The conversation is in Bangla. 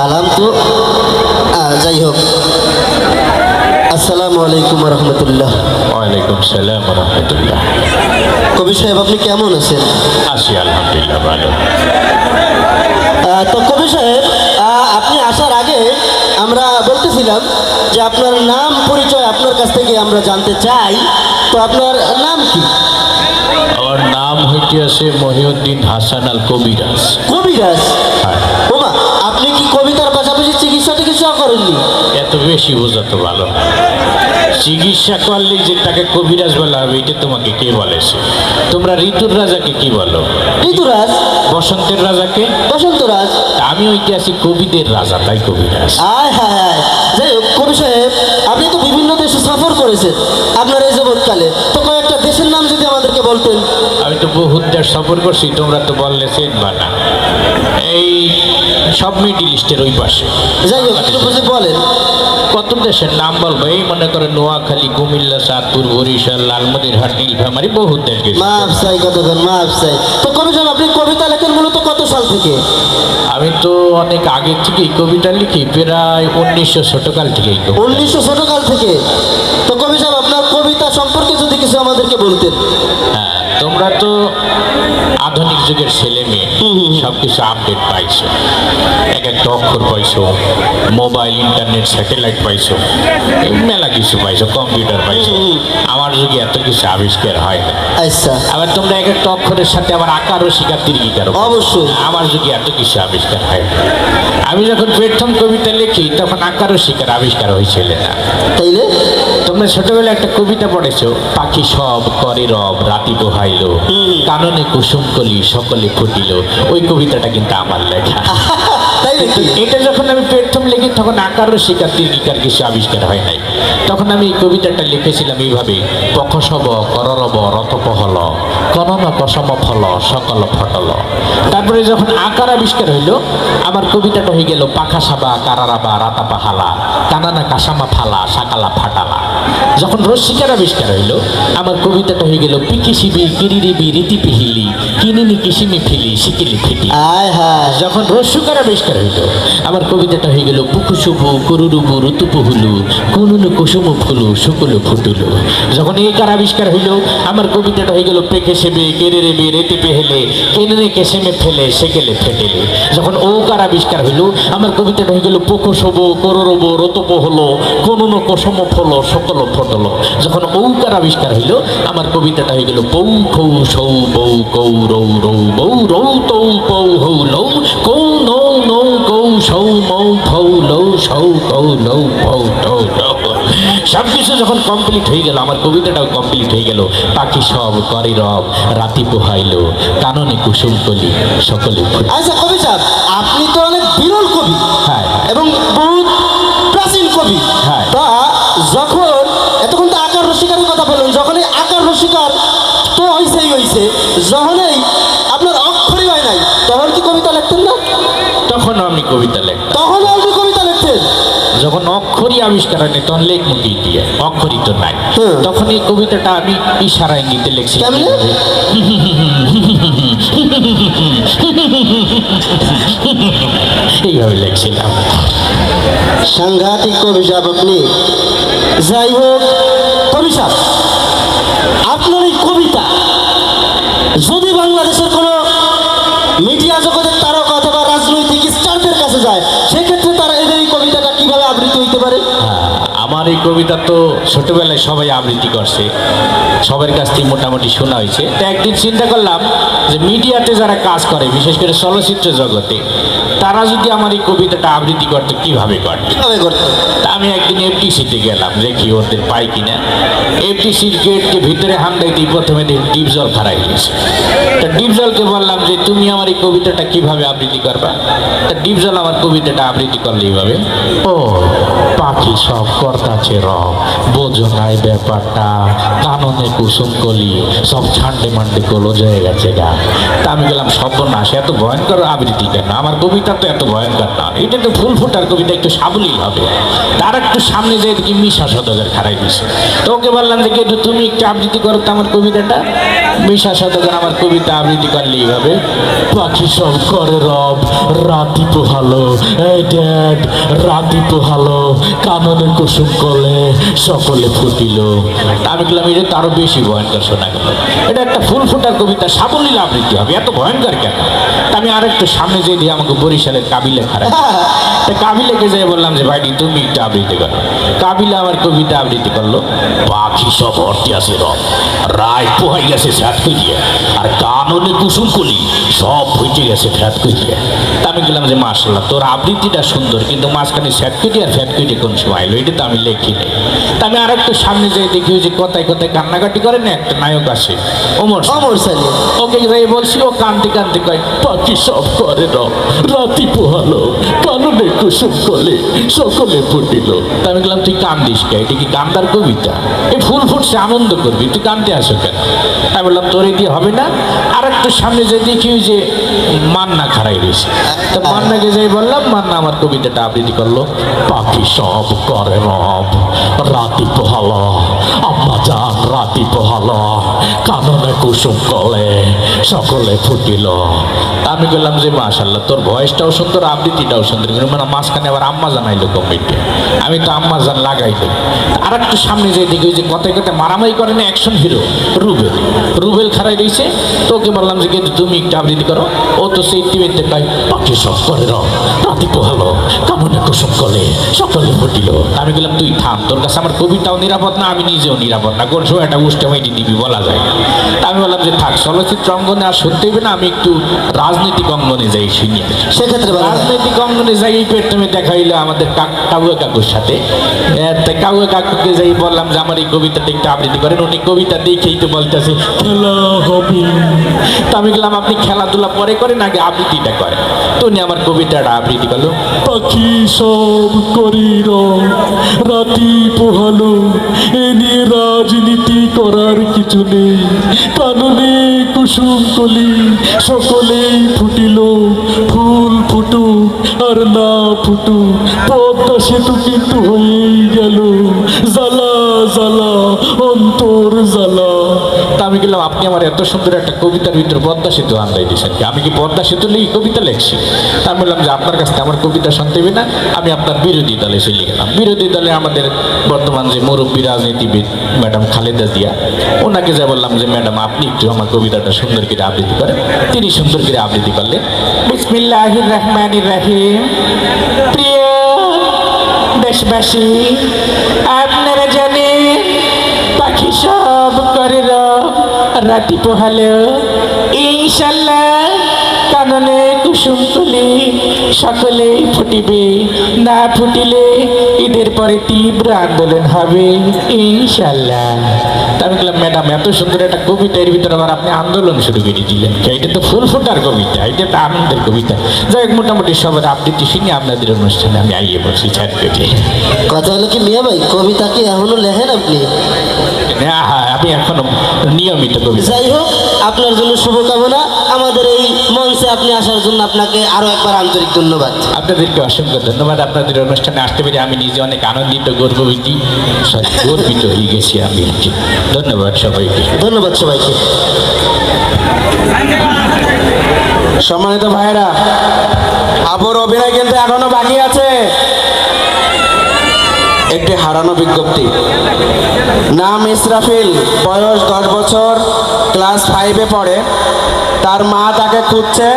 সালাম তো যাই হোক। আসসালামু আলাইকুম রহমতুল্লাহ ওয়ালাইকুম সালাম রহমতুল্লাহ কবি সাহেব আপনি কেমন আছেন? আছি আলহামদুলিল্লাহ ভালো। তো কবি সাহেব আপনি আসার আগে আমরা বলতেছিলাম যে আপনার নাম পরিচয় আপনার কাছ থেকে আমরা জানতে চাই। তো আপনার নাম কি? আমার নাম হইতে আছে মহিউদ্দিন হাসান আল কবিরাজ কবিরাজ? হ্যাঁ। আপনি কি কবিতার পাশাপাশি চিকিৎসা টিকিৎসা করেননি? এত বেশি বোঝা তো ভালো না। চিকিৎসা করলে যে তাকে কবিরাজ বলা হবে এটা তোমাকে কে বলেছে? তোমরা ঋতুর রাজাকে কি বলো? ঋতুরাজ? বসন্তের রাজাকে? বসন্তরাজ? তা আমি ওইটা আছি কবিদের রাজা তাই কবিরাজ। আয় হায় হায়। যাই হোক কবি সাহেব আপনি তো বিভিন্ন দেশে সফর করেছেন। আপনার এই জগৎকালে। তো কয়েকটা দেশের নাম যদি আমাদেরকে বলতেন? আমি তো বহুত দেশ সফর করছি তোমরা তো বললে চেনবা না। এই সব মিডিল ইস্টের ওই পাশে। যাই হোক বুঝে বলেন। কত দেশের নাম বলব এই মনে করে নোয়াখালী কুমিল্লা চাঁদপুর বরিশাল লালমনিরহাট নীলফামারি বহুত দেশ গেছি। মাফ চাই কতক্ষণ মাফ চাই। তো কবি সাহেব আপনি কবিতা লেখেন মূলত কত সাল থেকে? আমি তো অনেক আগে থেকে কবিতা লিখি প্রায় উনিশশো ছোটকাল কবিতা। উনিশশো ছোটকাল থেকে। তো কবি সাহেব আপনার কবিতা সম্পর্কে যদি কিছু আমাদেরকে বলতেন। হ্যাঁ তোমরা তো আধুনিক যুগের ছেলে মেয়ে সবকিছু আপডেট পাইছো। একটা অক্ষর পাইছো মোবাইল ইন্টারনেট স্যাটেলাইট পাইছো মেলা কিছু পাইছো কম্পিউটার পাইছো আমার যুগে এত কিছু আবিষ্কার হয় না। আচ্ছা। আবার তোমরা এক একটা অক্ষরের সাথে আবার আকারও শিকার দীর্ঘিকারও অবশ্যই। আমার যুগে এত কিছু আবিষ্কার হয় না। আমি যখন প্রথম কবিতা লিখি তখন আকারও শিকার আবিষ্কার হয়েছিল না। তাইলে? তোমরা ছোটবেলায় একটা কবিতা পড়েছো পাখি সব করে রব রাতি পোহাইল কাননে কুসুম কলি সকলে ফুটিল। ওই কবিতাটা কিন্তু আমার লেখা। এটা যখন আমি প্রথম লিখি, তখন আকারও শিকার দীর্ঘিকার কিছু আবিষ্কার হয় নাই। তখন আমি কবিতাটা লিখেছিলাম এইভাবে পখসব কররব রতপহল কনন কসম ফল, সকল ফটল। তারপরে যখন আকার আবিষ্কার হইল, আমার কবিতাটা হয়ে গেল, পাখা সাবা কারারাবা রাতা পাহালা, কানানা কাসামা ফালা, সাকালা ফাটালা। যখন রসিকার আবিষ্কার হইল, আমার কবিতাটা হয়ে গেল, পিকি শিবি কিরিরিবি, রীতি পিহিলি কিনিনি কিসিমি ফিলি সিকিলি ফিটি আয় হায়, যখন রস্যকার আবিষ্কার হইল, আমার কবিতাটা হয়ে গেল পুকু শুভু করুরুবু ঋতুপু হুলু কুনুনু কুসুম ফুলু, শুকুলু ফুটুলু। যখন একার আবিষ্কার হইল, আমার কবিতাটা হয়ে গেল, পেকে সেবে, কেড়ে রেবে রেতে পেহেলে, কেনে কেসেমে ফেলে সেকেলে ফেটেলে যখন ঔকার আবিষ্কার হইল, আমার কবিতাটা হয়ে গেল পোকো শোভ কররব রতপ হলো কোনুন কোসম ফল সকল ফটল। যখন ঔকার আবিষ্কার হইল, আমার কবিতাটা হয়ে গেল বৌ খৌ সৌ বৌ কৌ রৌ রৌ বৌ রৌ তৌ পৌ হৌ লৌ কৌ নৌ নৌ কৌ সৌ মৌ ফৌ লৌ সৌ কৌ লৌ ফৌ টৌ লৌ সব কিছু যখন কমপ্লিট হয়ে গেল আমার কবিতাটাও কমপ্লিট হয়ে গেল পাখি সব করে রব রাতি পোহাইল কাননে কুসুম কলি সকলে আচ্ছা কবি সাহেব আপনি তো অনেক বিরল কবি হ্যাঁ। এবং বহুত প্রাচীন কবি হ্যাঁ। তা যখন এতক্ষণ তো আকার রসিকারের কথা বললেন যখন এই আকার রসিকার হইছেই হইছে যখনই আপনার অক্ষরই হয় নাই তখন কি কবিতা লিখতেন না? তখন আমি কবিতা লেখ তখন আপনি কবিতা লিখতেন? যখন অক্ষরই আবিষ্কার হয়নি তখন লেখ মুখি দিয়ে অক্ষরই তো নাই। তখন এই কবিতাটা আমি ইশারায় নিতে লিখছি? এইভাবে লিখছিলাম। সাংঘাতিক কবি সাহেব আপনি যাই হোক কবি সাহেব এই কবিতা তো ছোটবেলায় সবাই আবৃত্তি করছে। সবার কাছ থেকে মোটামুটি শোনা হয়েছে। তো একদিন চিন্তা করলাম যে মিডিয়াতে যারা কাজ করে বিশেষ করে চলচ্চিত্র জগতে তারা যদি আমার এই কবিতাটা আবৃত্তি করতো কীভাবে করতো? কীভাবে করতে? তা আমি একদিন এফটিসিতে গেলাম দেখি ওদের পাই কিনা। এফটিসির গেটকে ভিতরে হামদাইতেই প্রথমে দেখি ডিপ জল খারাই গেছে তা ডিপ জলকে বললাম যে তুমি আমার এই কবিতাটা কীভাবে আবৃত্তি করবা? তা ডিপ জল আমার কবিতাটা আবৃত্তি করলে এইভাবে। ও পাখি সব কর কাছে রব বোঝো নাই ব্যাপারটা। কাননে কুসুম কলি, সব ছান্ডে মান্ডে কলো হয়ে গেছে গা। তা আমি গেলাম সর্বনাশ, এত ভয়ঙ্কর আবৃত্তি কেন? আমার কবিতা তো এত ভয়ঙ্কর না। এটা তো ফুল ফুটার কবিতা, একটু সাবলীল হবে। তার একটু সামনে যেয়ে দেখি মিশা সদগের খারাই দিছে তো ওকে বললাম, দেখি একটু তুমি একটু আবৃত্তি করো তো আমার কবিতাটা। মিশা সদগের আমার কবিতা আবৃত্তি করলে এইভাবে, পাখি সব করে রব, রাতি পোহালো, এই ড্যাড রাতি পোহালো, কাননে কুসুম কলে সকলে ফুটিল। আমি বললাম এটা তো আরও বেশি ভয়ঙ্কর শোনা গেল। এটা একটা ফুল ফুটার কবিতা, সাবলীল আবৃত্তি হবে। এত ভয়ঙ্কর কেন? আমি আর একটু সামনে যেয়ে দিয়ে আমাকে বরিশালের কাবিলে খারাপ তা কাবিলাকে যেয়ে বললাম যে ভাইটি তুমি একটু আবৃত্তি করো। কাবিলা আমার কবিতা আবৃত্তি করল। পাখি সব অর্থে আছে রব। রায় পোহাই গেছে ফ্যাট করিয়ে আর কাননে কুসুম কলি সব হইতে গেছে ফ্যাট করিয়ে তা আমি গেলাম যে মার্শাল্লাহ তোর আবৃত্তিটা সুন্দর কিন্তু মাঝখানে ফ্যাট করি আর ফ্যাট করি কোন সময় এলো? এটা তো আমি লেখি নাই। তা আমি আর একটু সামনে যেয়ে দেখি যে কথায় কথায় কান্নাকাটি করে না একটা নায়ক আসে ওমর সানি। অমর সালি। ওকে যাই বলছি ও কান্দি কান্দি কয় পাখি সব করে রব রাতি পোহালো কাননে কুসুম কলে সকলে ফুটিল আমি বললাম, তুই কান্দিস কে? এটা কি কান্দার কবিতা? এই ফুল ফুটছে আনন্দ করবি। তুই কান্দতে আসো কেন? আমি বললাম, তোর দিয়ে হবে না? আর একটু সামনে যে দেখি যে মান্না খারাই রয়েছে। তা মান্নাকে যাই বললাম, মান্না, আমার কবিতাটা আবৃত্তি করল। পাখি সব করে রব, রাতি পোহালো, আম্মা যান রাতি পোহালো, কাননে কুসুম কলে, সকলে ফুটিল। আমি বললাম যে মাশাল্লাহ তোর ভয়েসটাও সুন্দর, আবৃত্তিটাও সুন্দর। মানে মাঝখানে আবার আম্মা জানাইলো কমিটি আমি তো আম্মা জান লাগাইলো আর একটু সামনে যে দেখি যে কথায় কথায় মারামারি করে না অ্যাকশন হিরো রুবেল। রুবেল খারাই দিয়েছে। তো ওকে বললাম যে, কিন্তু তুমি একটু আবৃত্তি করো। ও তো সেই টিভিতে পাই। পাখি সব করে রব রাতি পোহালো কামনে কুসুম কলে সকলে ফুটিল। আমি বললাম তুই থাম তোর কাছে আমার কবিতাও নিরাপদ না আমি নিজেও নিরাপদ না। কোন সময় একটা উষ্টা মাইটি দিবি বলা যায় না। আমি বললাম যে থাক চলচ্চিত্র অঙ্গনে আর সত্যি হইবে না আমি একটু রাজনৈতিক অঙ্গনে যাই শুনি সেক্ষেত্রে রাজনৈতিক অঙ্গনে যাই এই প্রথমে দেখা হইল আমাদের কাক- কাউয়া কাকুর সাথে। কাউয়া কাকুকে যাই বললাম যে আমার এই কবিতাটা একটু আবৃত্তি করেন উনি কবিতা দেখেই তো বলতেছে খেলা হবে। তা আমি গেলাম আপনি খেলাধুলা পরে করেন আগে আবৃত্তিটা করেন তো উনি আমার কবিতাটা আবৃত্তি করল। পাখি সব করির রাতি পোহালো, এ নিয়ে রাজনীতি করার কিছু নেই। কাননে কুসুম কলি, সকলেই ফুটিল, ফুল ফুটুক আর না ফুটুক। পদ্মা সেতু কিন্তু হয়েই গেল, জ্বালা জ্বালা অন্তর জ্বালা। আমি গেলাম, আপনি আমার এত সুন্দর একটা কবিতার ভিতরে পদ্মা সেতু আন্দাই দিয়েছেন আমি কি পদ্মা সেতু লিখে কবিতা লেখছি? আমি বললাম যে আপনার কাছ আমার কবিতা শুনতে না, আমি আপনার বিরোধী দলে চলে গেলাম। বিরোধী দলে আমাদের বর্তমান যে মুরব্বী রাজনীতিবিদ ম্যাডাম খালেদা জিয়া, ওনাকে যা বললাম যে, ম্যাডাম, আপনি একটু আমার কবিতাটা সুন্দর করে আবৃত্তি করেন। তিনি সুন্দর করে আবৃত্তি করলেন। বিসমিল্লাহির রহমানির রহিম। প্রিয় দেশবাসী আপনারা রাতি পোহালো ইনশাল্লাহ কাননে কুসুম তুলি সকলেই ফুটিবে। না ফুটিলে ঈদের পরে তীব্র আন্দোলন হবে, ইনশাল্লাহ। আমি বললাম ম্যাডাম, এত সুন্দর একটা কবিতা এর ভিতরে আবার আপনি আন্দোলন শুরু করে দিলেন। এটা তো ফুল ফোটার কবিতা, এটা তো আনন্দের কবিতা। যাই হোক, মোটামুটি সবার আবৃত্তি শুনে আপনাদের অনুষ্ঠানে আমি আইয়ে বসি ছাড় কথা হলো কি মিয়া ভাই, কবিতা কি এখনও লেখেন আপনি? আমি এখনও নিয়মিত কবিতা। যাই হোক আপনার জন্য শুভকামনা। আমাদের এই মঞ্চে আপনি আসার জন্য আপনাকে আরও একবার আন্তরিক ধন্যবাদ। আপনাদেরকে অসংখ্য ধন্যবাদ। আপনাদের অনুষ্ঠানে আসতে পেরে আমি নিজে অনেক আনন্দিত গর্ববিত সরি গর্বিত হয়ে গেছি আমি। ধন্যবাদ সবাইকে। ধন্যবাদ সবাইকে। সম্মানিত ভাইরা আপুর অভিনয় কিন্তু এখনও বাকি আছে। একটি হারানো বিজ্ঞপ্তি। নাম ইসরাফিল, বয়স দশ বছর ক্লাস ফাইভে পড়ে। তার মা তাকে খুঁজছে।